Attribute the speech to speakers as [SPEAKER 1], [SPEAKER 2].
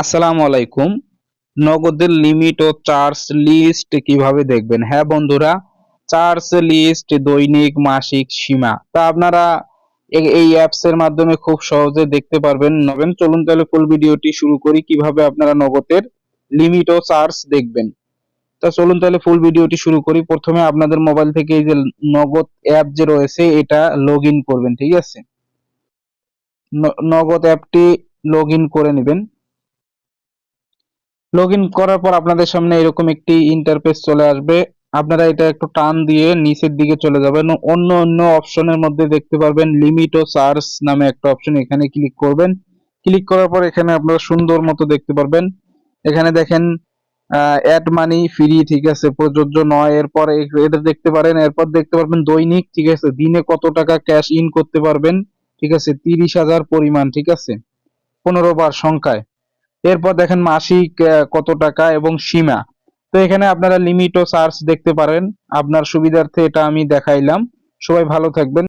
[SPEAKER 1] আসসালামু আলাইকুম। নগদের লিমিট ও চার্জ লিস্ট কীভাবে দেখবেন? হ্যাঁ বন্ধুরা চার্জ লিস্ট দৈনিক, মাসিক সীমা। তা আপনারা এই অ্যাপস এর মাধ্যমে খুব সহজে দেখতে পারবেন। নবেন, চলুন তাহলে ফুল ভিডিওটি শুরু করি। কীভাবে আপনারা নগদের লিমিট ও চার্জ দেখবেন? তা চলুন তাহলে ফুল ভিডিওটি শুরু করি। প্রথমে আপনাদের মোবাইল থেকে এই যে নগদ অ্যাপ যে রয়েছে, এটা লগ করবেন, ঠিক আছে? নগদ অ্যাপটি লগ করে নেবেন। লগ ইন করার পর আপনাদের সামনে এরকম একটি ইন্টারফেস চলে আসবে। আপনারা এটা একটু টান দিয়ে নিচের দিকে চলে যাবেন। অন্য অন্য অপশনের মধ্যে দেখতে পারবেন লিমিট ও চার্জ নামে একটা অপশন এখানে ক্লিক করবেন। ক্লিক করার পর এখানে আপনারা সুন্দর মতো দেখতে পারবেন। এখানে দেখেন অ্যাড মানি ফ্রি ঠিক আছে, প্রযোজ্য নয়। এরপর এটা দেখতে পারেন, এরপর দেখতে পারবেন দৈনিক, ঠিক আছে, দিনে কত টাকা ক্যাশ ইন করতে পারবেন, ঠিক আছে, তিরিশ হাজার পরিমাণ, ঠিক আছে, পনেরো বার সংখ্যায়। এরপর দেখেন মাসিক কত টাকা এবং সীমা। তো এখানে আপনারা লিমিট ও চার্জ দেখতে পারেন। আপনার সুবিধার্থে এটা আমি দেখাইলাম। সবাই ভালো থাকবেন।